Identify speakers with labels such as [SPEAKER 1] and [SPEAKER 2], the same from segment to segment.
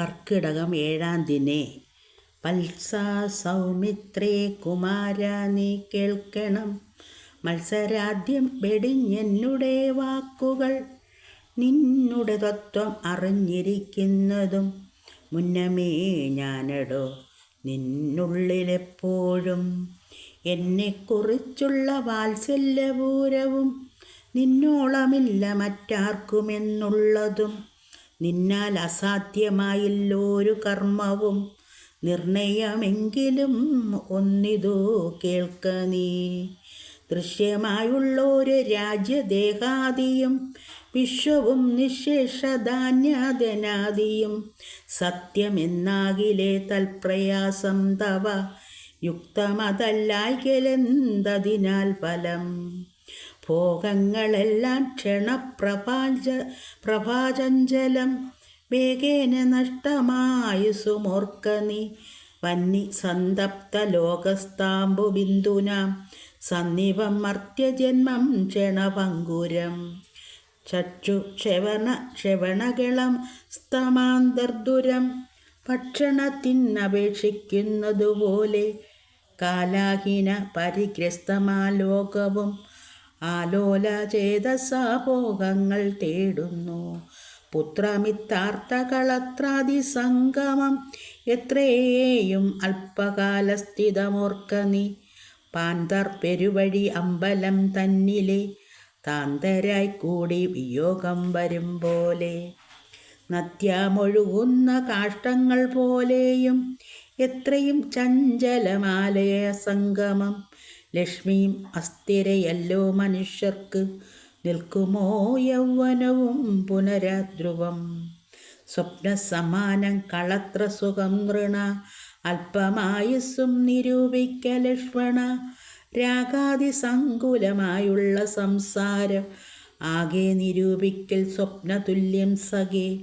[SPEAKER 1] കർക്കിടകം ഏഴാം ദിനെ. പൽസാ സൗമിത്രേ കുമാര നീ കേൾക്കണം. മത്സരാദ്യം വെടിഞ്ഞെന്നുടെ വാക്കുകൾ നിന്നുടെ തത്വം അറിഞ്ഞിരിക്കുന്നതും മുന്നമേ ഞാനടോ നിന്നുള്ളിലെപ്പോഴും. എന്നെക്കുറിച്ചുള്ള വാത്സല്യപൂരവും നിന്നോളമില്ല മറ്റാർക്കുമെന്നുള്ളതും നിന്നാൽ അസാധ്യമായില്ലോരു കർമ്മവും നിർണയമെങ്കിലും ഒന്നിതു കേൾക്ക നീ. ദൃശ്യമായുള്ളൊരു രാജ്യദേഹാദിയും വിശ്വവും നിശേഷധാന്യാദനാദിയും സത്യമെന്നാകിലേ തൽപ്രയാസം തവ യുക്തമതല്ലായ്കലെന്തതിനാൽ ഫലം? ഭോഗങ്ങളെല്ലാം ക്ഷണപ്രഭാജ പ്രഭാചഞ്ചലം വേഗേന നഷ്ടമായുസുമോർക്ക നീ. വന്നി സന്തപ്ത ലോകസ്താംബു ബിന്ദുനാം. സന്നിപം മർത്യജന്മം ക്ഷണഭങ്കുരം. ചക്ഷു ക്ഷവണ ക്ഷവണകളം സ്തമാന്തർദുരം. ഭക്ഷണത്തിനപേക്ഷിക്കുന്നതുപോലെ കാലാഹീന പരിഗ്രസ്തമാ ലോകവും ആലോല ചേതസാഭോഗങ്ങൾ തേടുന്നു. പുത്രമിത്താർത്ഥകളത്രാതിസംഗമം സംഗമം എത്രയും അല്പകാലസ്ഥിതമോർക്ക നീ പാന്തർ പെരുവഴി അമ്പലം തന്നിലെ താന്തരായി കൂടി വിയോഗം വരും പോലെ നദ്യാമൊഴുകുന്ന കാഷ്ടങ്ങൾ പോലെയും എത്രയും ചഞ്ചലമാലയ സംഗമം ലക്ഷ്മിയും അസ്ഥിരയല്ലോ മനുഷ്യർക്ക് നിൽക്കുമോ യൗവനവും പുനരാധ്രുവം സ്വപ്നസമാനം കളത്ര സുഖം നൃണ അല്പമായുസ്സും നിരൂപിക്ക ലക്ഷ്മണ. രാഗാതിസങ്കുലമായുള്ള സംസാരം ആകെ നിരൂപിക്കൽ സ്വപ്നതുല്യം സഖേ.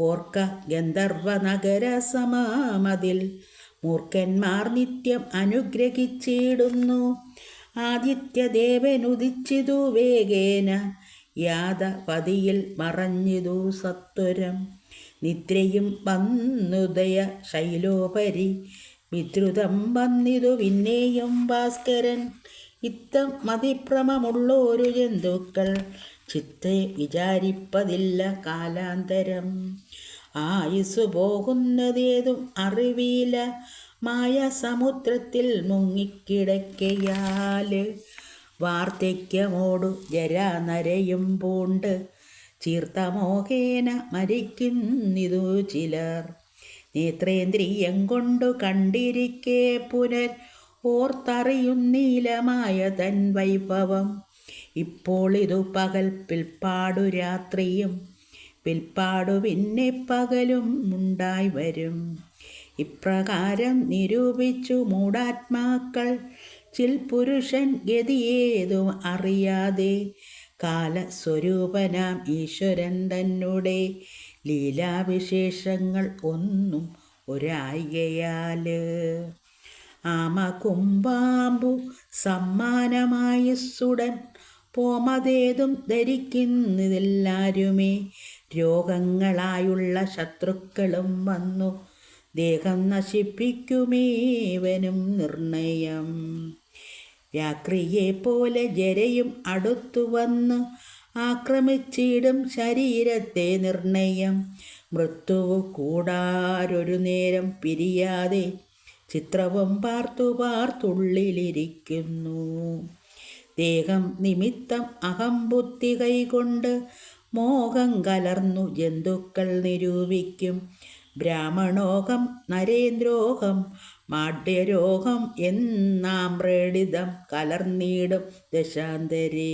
[SPEAKER 1] ഓർക്ക ഗന്ധർവ നഗര സമാമതിൽ മൂർഖന്മാർ നിത്യം അനുഗ്രഹിച്ചിടുന്നു. ആദിത്യദേവനുദിച്ചിതു വേഗേന. യാതപതിയിൽ മറഞ്ഞിതു സത്വരം. നിദ്രയും വന്നുദയ ശൈലോപരി. വിദ്രുതം വന്നിതു പിന്നെയും ഭാസ്കരൻ. ഇത്തം മതിപ്രമമുള്ളോരു ജന്തുക്കൾ. ചിത്തെ വിചാരിപ്പതില്ല കാലാന്തരം. ആയുസ് പോകുന്നതേതും അറിവില്ല. മായ സമുദ്രത്തിൽ മുങ്ങിക്കിടക്കയാൽ വാർദ്ധക്യമോടു ജരാനരയും പൂണ്ട്. ചീർത്തമോഹേന മരിക്കുന്നിതു ചിലർ. നേത്രേന്ദ്രിയം കൊണ്ടു കണ്ടിരിക്കെ പുനർ ഓർത്തറിയുന്നീലമായ തൻ വൈഭവം. ഇപ്പോൾ ഇതു പകൽ പാടു രാത്രിയും പിൽപ്പാടു പിന്നെ പകലും ഉണ്ടായി വരും. ഇപ്രകാരം നിരൂപിച്ചു മൂടാത്മാക്കൾ ചിൽ പുരുഷൻ ഗതിയേതു അറിയാതെ കാലസ്വരൂപനാം ഈശ്വരൻ തന്നെ ലീലാവിശേഷങ്ങൾ ഒന്നും ഒരായികയാൽ ആമ കുമ്പാമ്പു സമ്മാനമായുസ്സുടൻ പോമതേതും ധരിക്കുന്നതെല്ലാരുമേ രോഗങ്ങളായുള്ള ശത്രുക്കളും വന്നു. ദേഹം നശിപ്പിക്കുമേവനും നിർണയം. വ്യാക്രിയെ പോലെ ജരയും അടുത്തു വന്ന് ആക്രമിച്ചിടും ശരീരത്തെ നിർണയം. മൃത്യുവ് കൂടാരൊരു നേരം പിരിയാതെ ചിത്രവും പാർത്തു പാർത്തുള്ളിലിരിക്കുന്നു. ദേഹം നിമിത്തം അഹംബുദ്ധി കൈകൊണ്ട് മോഹം കലർന്നു ജന്തുക്കൾ നിരൂപിക്കും. ബ്രാഹ്മണോഹം നരേന്ദ്രോഹം മാഡ്യരോഹം എന്നാം പ്രേടിതം കലർന്നിടും ദശാന്തരേ.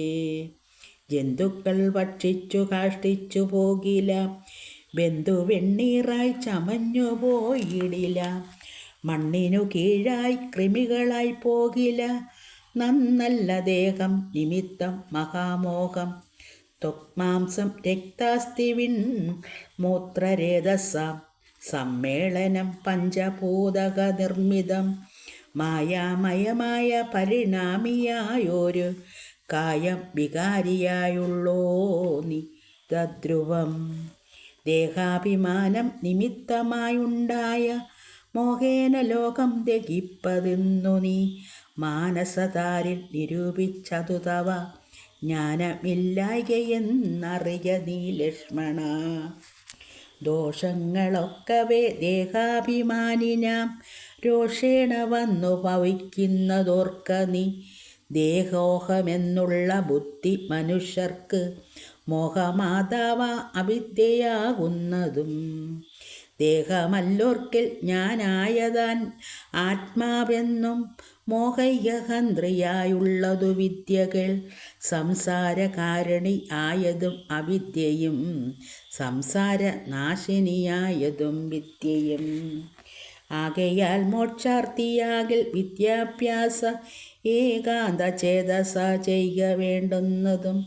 [SPEAKER 1] ജന്തുക്കൾ ഭക്ഷിച്ചു കാഷ്ടിച്ചു പോകില്ല ബന്ധു വെണ്ണീറായി ചമഞ്ഞു പോയിടില്ല മണ്ണിനു കീഴായി കൃമികളായി പോകില്ല നന്നല്ല ദേഹം നിമിത്തം മഹാമോഹം ത്വക്മാംസം രക്താസ്തിവിൻ മൂത്രരേതസാം സമ്മേളനം പഞ്ചഭൂതക നിർമ്മിതം മായാമയമായ പരിണാമിയായൊരു കായം വികാരിയായുള്ളോ നി ദേഹാഭിമാനം നിമിത്തമായുണ്ടായ മോഹേന ലോകം ദഹിപ്പതെന്നു നീ മാനസതാരിൽ നിരൂപിച്ചതു തവ ജ്ഞാനമില്ലായകയെന്നറിയ നീ ലക്ഷ്മണ. ദോഷങ്ങളൊക്കവേ ദേഹാഭിമാനിനാം. രോഷേണ വന്നു ഭവിക്കുന്നതോർക്ക നീ. ദേഹോഹമെന്നുള്ള ബുദ്ധി മനുഷ്യർക്ക് മോഹമാതാവ അവിദ്യയാകുന്നതും. ദേഹമല്ലോർക്കിൽ ഞാനായതാൻ ആത്മാവെന്നും മോഹയ്യഹന്ത്രിയായുള്ളതു വിദ്യകൾ സംസാരകാരണി ആയതും അവിദ്യയും സംസാര നാശിനിയായതും വിദ്യയും. ആകയാൽ മോക്ഷാർത്ഥിയാകിൽ വിദ്യാഭ്യാസ ഏകാന്ത ചേതസ ചെയ്യുക വേണ്ടുന്നതും.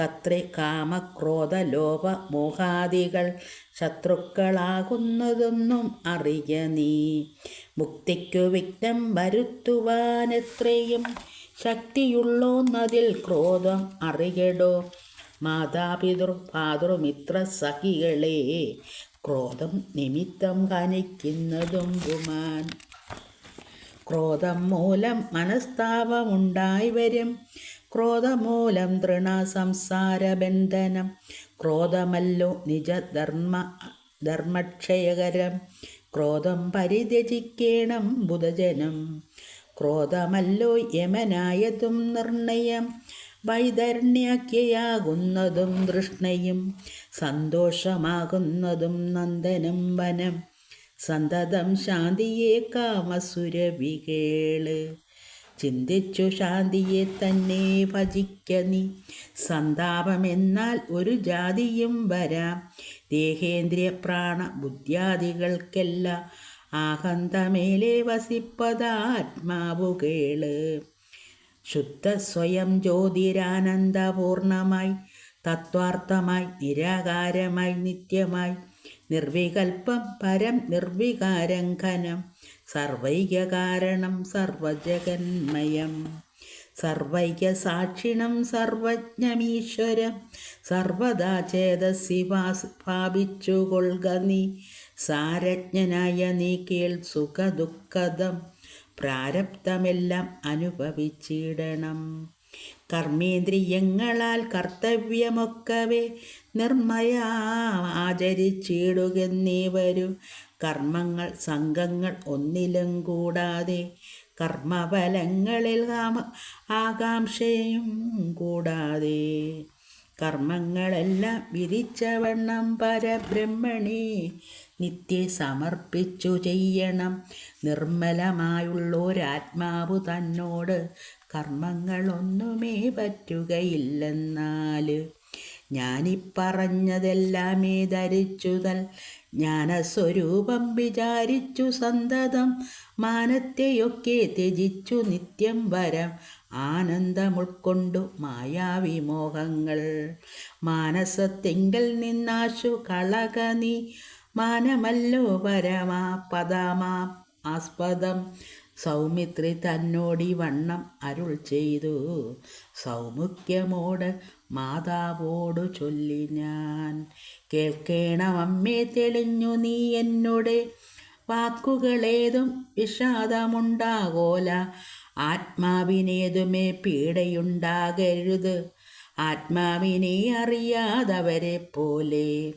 [SPEAKER 1] തത്രേ കാമക്രോധ ലോഭ മോഹാദികൾ ശത്രുക്കളാകുന്നതൊന്നും അറിയ നീ. മുക്തിക്കു വിഘ്നം വരുത്തുവാനെത്രയും ശക്തിയുള്ളോന്നതിൽ ക്രോധം അറിയടോ. മാതാപിതൃ ഭാതൃമിത്ര സഖികളെ ക്രോധം നിമിത്തം കാണിക്കുന്നതും പുമാൻ ക്രോധം മൂലം മനസ്താപമുണ്ടായി വരും. ക്രോധമൂലം തൃണ സംസാരബന്ധനം ക്രോധമല്ലോ നിജധർമ്മ ധർമ്മക്ഷയകരം. ക്രോധം പരിത്യജിക്കേണം ബുധജനം. ക്രോധമല്ലോ യമനായതും നിർണയം. വൈതരണ്യാഖ്യയാകുന്നതും തൃഷ്ണയും സന്തോഷമാകുന്നതും നന്ദനം വനം. സന്തതം ശാന്തിയെ കാമസുരവികേൾ. ചിന്തിച്ചു ശാന്തിയെ തന്നെ ഭജിക്ക നീ. സന്താപമെന്നാൽ ഒരു ജാതിയും വരാം. ദേഹേന്ദ്രിയ പ്രാണ ബുദ്ധ്യാദികൾക്കെല്ലാം ആഹന്തമേലെ വസിപ്പതാത്മാവുകേൾ ശുദ്ധ സ്വയം ജ്യോതിരാനന്ദപൂർണമായി തത്വാർത്ഥമായി നിരാകാരമായി നിത്യമായി നിർവികൽപ്പം പരം നിർവികാരം ഘനം സർവൈകകാരണം സർവജഗന്മയം സർവൈകസാക്ഷിണം സർവജ്ഞമീശ്വരം സർവദാ ചേതസി ഭാവിച്ചുകൊള്ളുക നീ സാരജ്ഞനായ നീ കേൾ സുഖദുഃഖദം. പ്രാരബ്ധമെല്ലാം അനുഭവിച്ചിടണം. കർമ്മേന്ദ്രിയങ്ങളാൽ കർത്തവ്യമൊക്കവേ നിർമ്മയ ആചരിച്ചിടുകെന്നേ വരൂ കർമ്മങ്ങൾ സംഘങ്ങൾ ഒന്നിലും കൂടാതെ കർമ്മഫലങ്ങളിൽ ആകാംക്ഷയും കൂടാതെ കർമ്മങ്ങളെല്ലാം വിധിച്ചവണ്ണം പരബ്രഹ്മണി. നിത്യ സമർപ്പിച്ചു ചെയ്യണം. നിർമ്മലമായുള്ളൊരാത്മാവ് തന്നോട് കർമ്മങ്ങളൊന്നുമേ പറ്റുകയില്ലെന്നാൽ ഞാനിപ്പറഞ്ഞതെല്ലാമേ ധരിച്ചുതൽ. ജ്ഞാനസ്വരൂപം വിചാരിച്ചു സന്തതം. മാനത്തെയൊക്കെ ത്യജിച്ചു നിത്യം വരം. ആനന്ദമുൾക്കൊണ്ടു മായാവിമോഹങ്ങൾ മാനസത്തെങ്കിൽ നിന്നാശു കളക നീ. മാനമല്ലോ പരമാ പദമാ ആസ്പദം. സൗമിത്രി തന്നോടി വണ്ണം അരുൾ ചെയ്തു. സൗമുഖ്യമോട് മാതാവോടു ചൊല്ലി ഞാൻ. കേൾക്കേണം അമ്മേ തെളിഞ്ഞു നീ എന്നോട് വാക്കുകളേതും വിഷാദമുണ്ടാകോല. ആത്മാവിനേതുമേ പീഡയുണ്ടാകരുത്. ആത്മാവിനെ അറിയാതവരെ പോലെ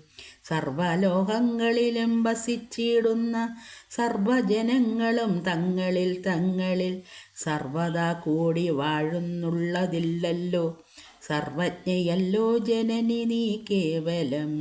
[SPEAKER 1] സർവലോകങ്ങളിലും വസിച്ചിടുന്ന സർവജനങ്ങളും തങ്ങളിൽ തങ്ങളിൽ സർവതാ കൂടി വാഴുന്നുള്ളതില്ലല്ലോ. സർവജ്ഞയല്ലോ ജനനി നീ കേവലം.